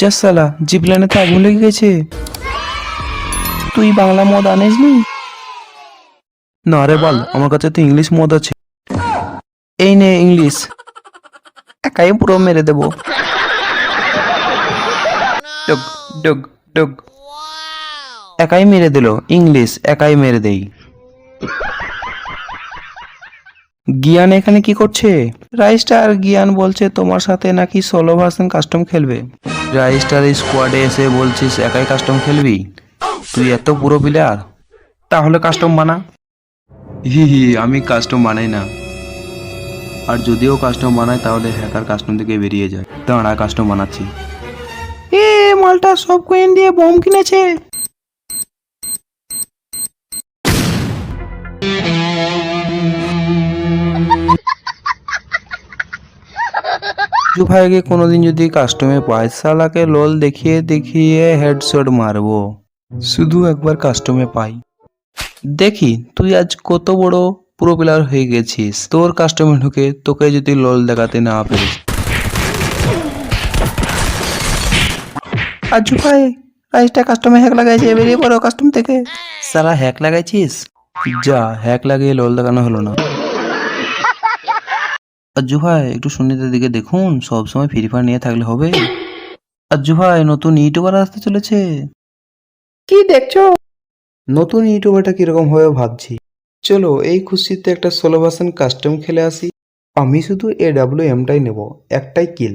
যা সালা জিপ তো আগুন লেগে গেছে। তুই বাংলা মদ আনিস নি না রে বল, আমার কাছে তো ইংলিশ মদ আছে। এই নে ইংলিশ। একাই পুরো মেরে দেবো। Dog dog dog. একাই মেরে দিল, ইংলিশ একাই মেরে দেই। গিয়ান এখানে কি করছে? রাইস্টার গিয়ান বলছে, তোমার সাথে নাকি সোলো ভার্সন কাস্টম খেলবে। রাইস্টার স্কোয়াডে এসে বলছিস একাই কাস্টম খেলবি? তুই এত পুরো প্লেয়ার তাহলে কাস্টম বানা। হি হি আমি কাস্টম বানাই না। আর যদিও কাস্টম বানায় তাহলে হ্যাকার কাস্টম থেকে বেরিয়ে যায়। দাঁড়া কাস্টম বানাচ্ছি। এ মালটা সব কয়েন দিয়ে বম কিনেছে। ভাইকে কোনোদিন যদি কাস্টমে পাই সালাকে লোল দেখিয়ে দেখিয়ে হেডশট মারবো। শুধু একবার কাস্টমে পাই। দেখি, তুই আজ কত বড় প্রো প্লেয়ার হয়ে গেছিস। তোর কাস্টমে ঢুকে তোকে যদি লোল দেখাতে না পেরেছ আজু ভাই রাইসটা কাস্টমে হ্যাক লাগাইছে, বেরিয়ে পড়ো কাস্টম থেকে। সারা হ্যাক লাগাইছিস? যা হ্যাক লাগিয়ে লোল দেখানো হলো না। আজ্জু ভাই একটু সুনীতার দিকে দেখুন সবসময় ফ্রি ফায়ার নিয়ে থাকলে হবে। আজ্জু ভাই নতুন ইউটিউবার আসতে চলেছে। কি দেখছ? নতুন ইউটিউবারটা কীরকম হবে ভাবছি। চলো এই খুশিতে একটা ষোলো পার্সেন্ট কাস্টম খেলে আসি। আমি শুধু এ ডাব্লিউ এমটাই নেব একটাই কিল